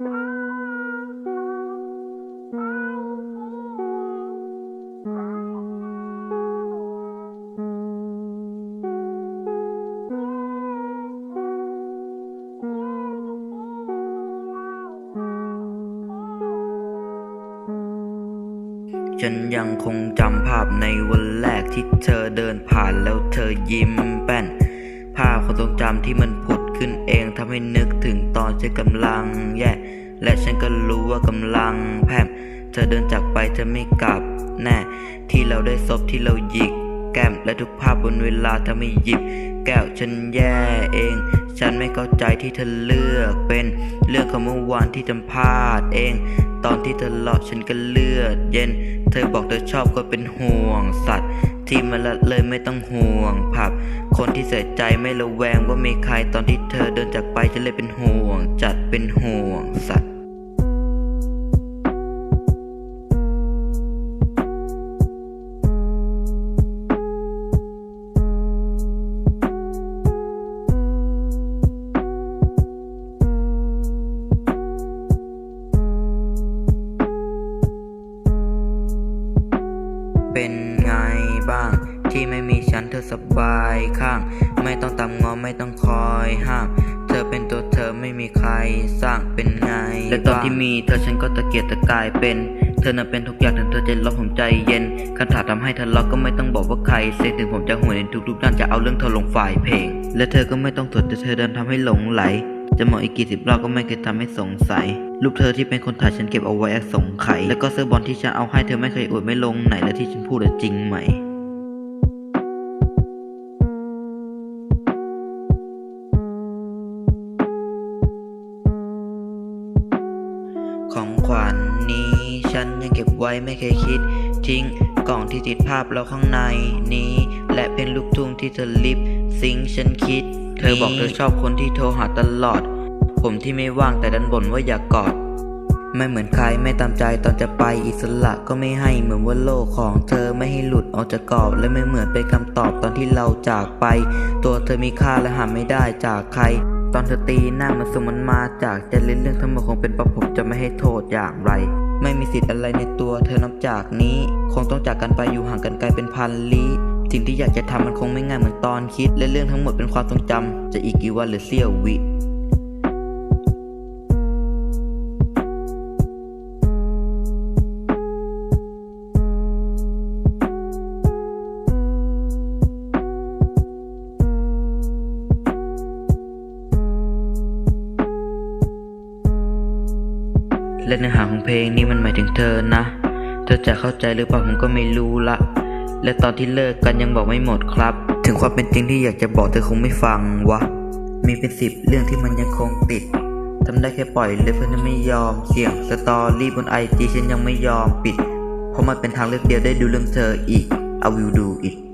ฉันยังคงจำภาพในวันแรกที่เธอเดินผ่านแล้วเธอยิ้มแป้น ภาพความทรงจำที่มันผุดขึ้นเองทำให้นึกถึงตอนฉันกำลังแย่ และฉันก็รู้ว่ากำลังแพร่มเธอเดินจากไปเธอไม่กลับแน่ ที่เราได้ซบที่เราหยิก แก้มและทุกภาพบนเวลาเธอไม่หยิบ แก้วฉันแย่เอง ฉันไม่เข้าใจที่เธอเลือกเป็นเรื่องของเมื่อวานที่จำพลาดเอง ตอนที่เธอหลอกฉันก็เลือดเย็น เธอบอกเธอชอบก็เป็นห่วงสัตว์ ที่มาละเลยไม่ต้องห่วงผับ คนที่เสียใจไม่ระแวงว่ามีใครตอนที่เธอเดินจากไปฉันเลยเป็นห่วง จัดเป็นห่วงสัตว์ ที่ไม่มีฉันเธอสบายข้าง ไม่ต้องตามงอไม่ต้องคอยห้ามเธอเป็นตัวเธอไม่มีใครสร้างเป็นไง และตอนที่มีเธอฉันก็ตะเกียกตะกายเป็น เธอน่ะเป็นทุกอย่างถึงเธอจะล็อกผมใจเย็นคำถาทำให้ทะเลาะก็ไม่ต้องบอกว่าใครเสียถึงผมจะห่วยในทุกๆด้านจะเอาเรื่องเธอลงฝ่ายเพลง และเธอก็ไม่ต้องสนแต่เธอเดินทำให้หลงไหล จะมองอีกกี่สิบรอบก็ไม่เคยทำให้สงสัย รูปเธอที่เป็นคนถ่ายฉันเก็บเอาไว้แอบสงไข่แล้วก็เสื้อบอลที่ฉันเอาให้เธอไม่เคยอวดไม่ลงไหนและที่ฉันพูดอะจริงไหม ของขวัญนนี้ ฉันยังเก็บไว้ไม่เคยคิด ทิ้งกล่องที่ติดภาพเราข้างในนี้ และเป็นลูกทุ่งที่เธอลิปซิงค์ฉันคิด เธอบอกเธอชอบคนที่โทรหาตลอด ผมที่ไม่ว่างแต่ดันบ่นว่าอยากกอด ไม่เหมือนใครไม่ตามใจตอนจะไปอิสระก็ไม่ให้เหมือนว่าโลกของเธอไม่ให้หลุดออกจากกรอบ และไม่เหมือนเป็นคำตอบตอนที่เราจากไป ตัวเธอมีค่าและหาไม่ได้จากใคร ตอนเธอตีหน้ามันสมมันมาจากจะเล่นเรื่องทั้งหมดคงเป็นประผมจะไม่ให้โทษอย่างไร ไม่มีสิทธิ์อะไรในตัวเธอนับจากนี้ คงต้องจากกันไปอยู่ห่างกันไกลเป็นพันลี้สิ่งที่อยากจะทำมันคงไม่ง่ายเหมือนตอนคิด และเรื่องทั้งหมดเป็นความทรงจำจะอีกกี่วันหรือเสี้ยววิ และเนื้อหาของเพลงนี้มันหมายถึงเธอนะ เธอจะเข้าใจหรือเปล่าผมก็ไม่รู้ละ และตอนที่เลิกกันยังบอกไม่หมดครับ ถึงความเป็นจริงที่อยากจะบอกเธอคงไม่ฟังวะ มีเป็นสิบเรื่องที่มันยังคงติดทำได้แค่ปล่อยเลยเพื่อนไม่ยอม เสี่ยงสตอรี่บนไอจีฉันยังไม่ยอมปิด เพราะมันเป็นทางเลือกเดียวได้ดูเรื่องเธออีก I will do it